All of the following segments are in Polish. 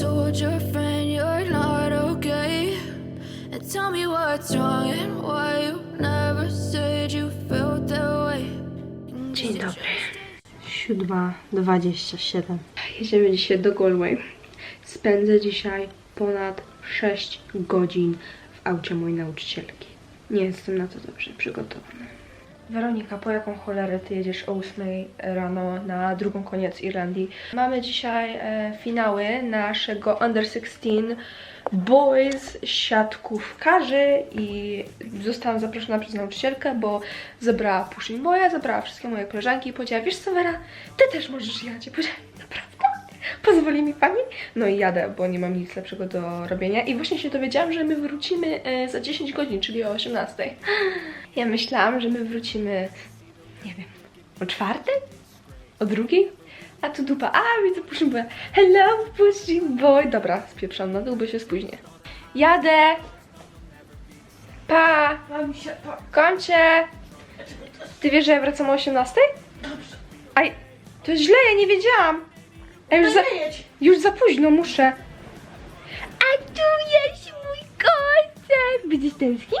told your friend you're not okay? And tell me what's wrong and why you never said you felt that way. Dzień dobry. 7.27. Jedziemy dzisiaj do Galway. Spędzę dzisiaj ponad 6 godzin w aucie mojej nauczycielki. Nie jestem na to dobrze przygotowana. Weronika, po jaką cholerę ty jedziesz o 8 rano na drugą koniec Irlandii? Mamy dzisiaj e, finały naszego Under 16 Boys siatkówkarzy i zostałam zaproszona przez nauczycielkę, bo zebrała Pushing Boya, zebrała wszystkie moje koleżanki i powiedziała, wiesz co Wera, ty też możesz jechać. Ja powiedziałam, naprawdę? Pozwoli mi pani? No i jadę, bo nie mam nic lepszego do robienia i właśnie się dowiedziałam, że my wrócimy e, za 10 godzin, czyli o 18. Ja myślałam, że my wrócimy, nie wiem, o czwartej? O drugiej? A tu dupa, a widzę Pushing Boya. Hello Pushing Boy. Dobra, spieprzam na dół, bo się spóźnię. Jadę! Pa! Mam się. Kończę! Ty wiesz, że ja wracam o 18? Dobrze. Aj, to jest źle, ja nie wiedziałam. A już za, No jedź. już za późno, muszę. A tu jest mój koncert! Będziesz tęsknił?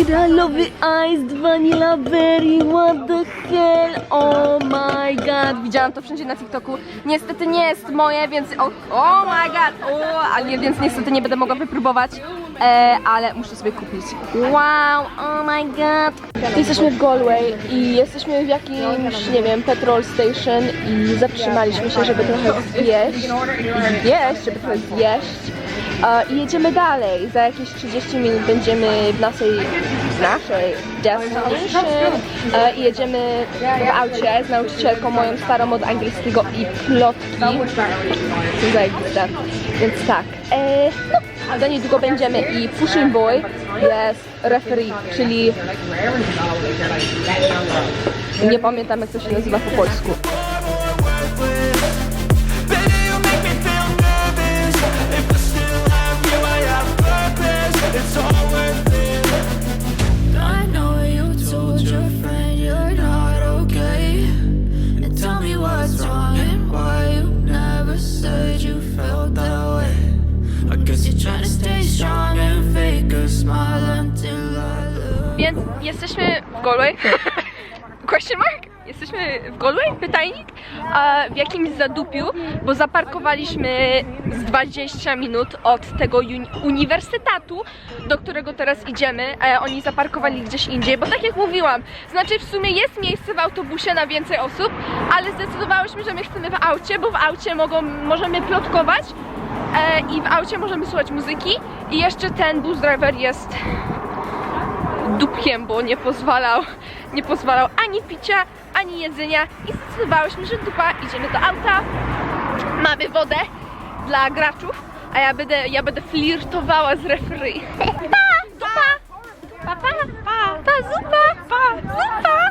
Miralowy Ice Vanilla Berry, what the hell, oh my god. Widziałam to wszędzie na TikToku. Niestety nie jest moje, więc o oh my god, o, ale więc niestety nie będę mogła wypróbować, e, ale muszę sobie kupić. Wow, oh my god. Jesteśmy w Galway i jesteśmy w jakimś, nie wiem, petrol station i zatrzymaliśmy się, żeby trochę zjeść, zjeść, żeby trochę zjeść. I jedziemy dalej. Za jakieś 30 minut będziemy w naszej, naszej destination i jedziemy w aucie z nauczycielką moją starą od angielskiego i plotki. Zajebiste. Więc tak. E, no, za niedługo będziemy i Pushing Boy jest referee, czyli nie pamiętam jak to się nazywa po polsku. You're trying to stay strong and a smile until. Więc jesteśmy w Galway. Question mark? Jesteśmy w Galway? Pytajnik? A w jakimś zadupiu, bo zaparkowaliśmy z 20 minut od tego uni- uniwersytetu, do którego teraz idziemy. E, oni zaparkowali gdzieś indziej, bo tak jak mówiłam, znaczy w sumie jest miejsce w autobusie na więcej osób, ale zdecydowałyśmy, że my chcemy w aucie, bo w aucie mogą, możemy plotkować i w aucie możemy słuchać muzyki i jeszcze ten bus driver jest dupkiem, bo nie pozwalał, nie pozwalał ani picia, ani jedzenia i zdecydowałyśmy, że dupa, idziemy do auta, mamy wodę dla graczów, a ja będę, ja będę flirtowała z referee. Pa! Dupa! Pa, pa, pa, pa, zupa, pa, zupa!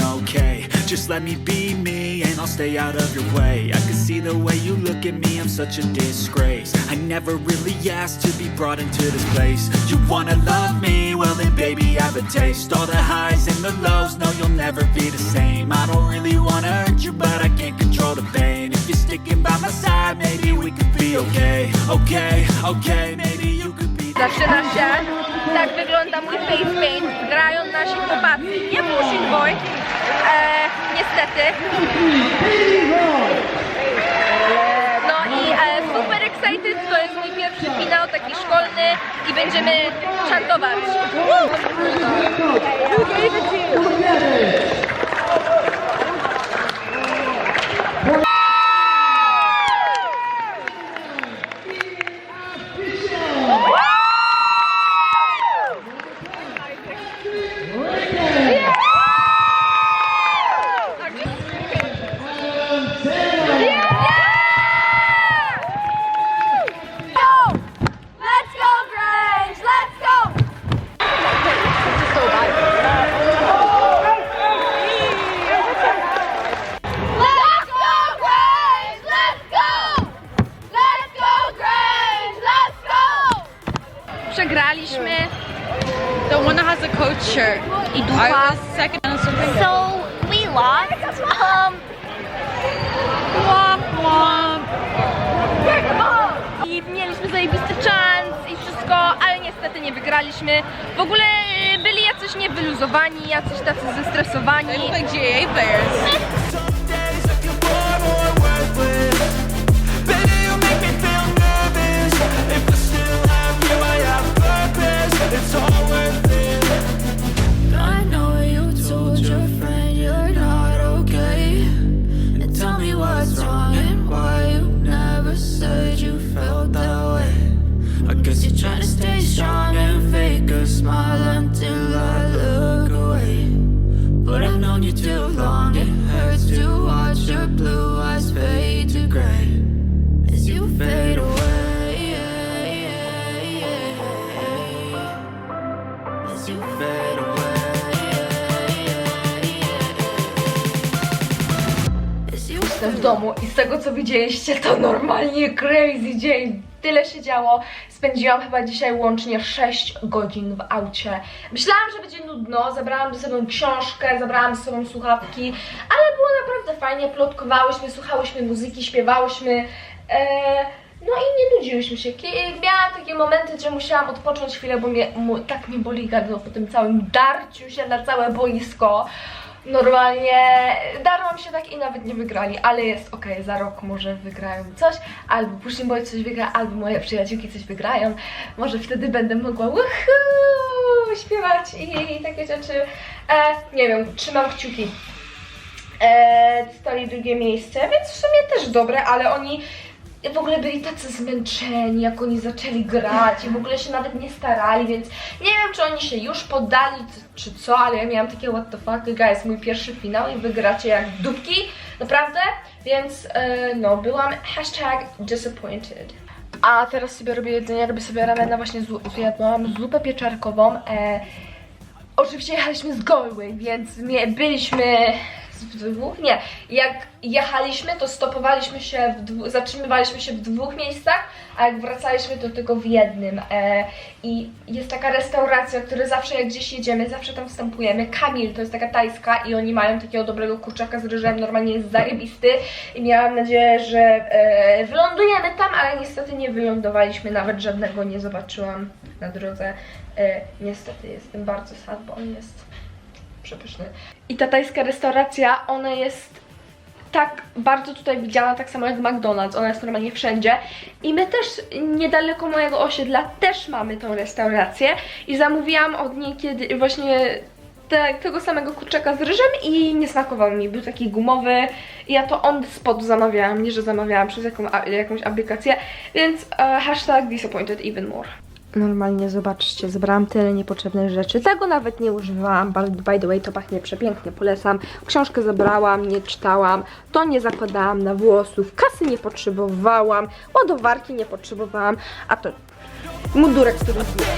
Just let me be me and I'll stay out of your way. I can see the way you look at me, I'm such a disgrace. I never really asked to be brought into this place. You wanna love me? Well, then, baby, have a taste. All the highs and the lows, no, you'll never be the same. I don't really wanna hurt you, but I can't control the pain. If you're sticking by my side, maybe we could be okay. Okay, okay, maybe you could be. Się. Tak wygląda mój face paint. Grają nasi chłopacy. Nie Pushing Boy, e, niestety. No i e, super excited, to jest mój pierwszy finał taki szkolny i będziemy czantować. So, we lost. Um, Womp womp. I mieliśmy zajebisty czas i wszystko, ale niestety nie wygraliśmy. W ogóle y, byli jacyś niewyluzowani, jacyś tacy zestresowani. They look like GA players. Domu i z tego co widzieliście to normalnie crazy dzień. Tyle się działo. Spędziłam chyba dzisiaj łącznie 6 godzin w aucie. Myślałam, że będzie nudno. Zabrałam ze sobą książkę, zabrałam ze sobą słuchawki, ale było naprawdę fajnie. Plotkowałyśmy, słuchałyśmy muzyki, śpiewałyśmy. Eee, no i nie nudziłyśmy się. Kie- Miałam takie momenty, że musiałam odpocząć chwilę, bo mnie, tak mnie boli gardło po tym całym darciu się na całe boisko. Normalnie darłam się tak i nawet nie wygrali, ale jest okej, za rok może wygrają coś, albo Pushing Boy coś wygra, albo moje przyjaciółki coś wygrają. Może wtedy będę mogła woohoo, śpiewać i, i takie rzeczy. E, nie wiem, trzymam kciuki. E, drugie miejsce, więc w sumie też dobre, ale oni w ogóle byli tacy zmęczeni, jak oni zaczęli grać i w ogóle się nawet nie starali, więc nie wiem, czy oni się już poddali, czy co, ale ja miałam takie what the fuck, guys, mój pierwszy finał i wygracie jak dupki, naprawdę, więc e, no, byłam hashtag disappointed. A teraz sobie robię jedzenie, robię sobie ramena, właśnie zjadłam zupę pieczarkową, e, Oczywiście jechaliśmy z Galway, więc byliśmy w dwóch, nie, jak jechaliśmy, to stopowaliśmy się, w dwu, zatrzymywaliśmy się w dwóch miejscach, a jak wracaliśmy, to tylko w jednym. E, I jest taka restauracja, która zawsze jak gdzieś jedziemy, zawsze tam wstępujemy. Kamil, to jest taka tajska i oni mają takiego dobrego kurczaka z ryżem, normalnie jest zajebisty i miałam nadzieję, że e, wylądujemy tam, ale niestety nie wylądowaliśmy, nawet żadnego nie zobaczyłam na drodze. E, niestety jestem bardzo sad, bo on jest przepyszny. I ta tajska restauracja, ona jest tak bardzo tutaj widziana, tak samo jak McDonald's, ona jest normalnie wszędzie. I my też niedaleko mojego osiedla też mamy tą restaurację i zamówiłam od niej kiedy właśnie te, tego samego kurczaka z ryżem i nie smakował mi, był taki gumowy i ja to on spot zamawiałam, nie że zamawiałam przez jaką, jakąś aplikację, więc e, hashtag disappointed even more. Normalnie zobaczcie, zebrałam tyle niepotrzebnych rzeczy. Tego nawet nie używałam. By the way, to pachnie przepięknie, polecam. Książkę zebrałam, nie czytałam. To nie zakładałam na włosów. Kasy nie potrzebowałam. Ładowarki nie potrzebowałam. A to mundurek, który zbiera.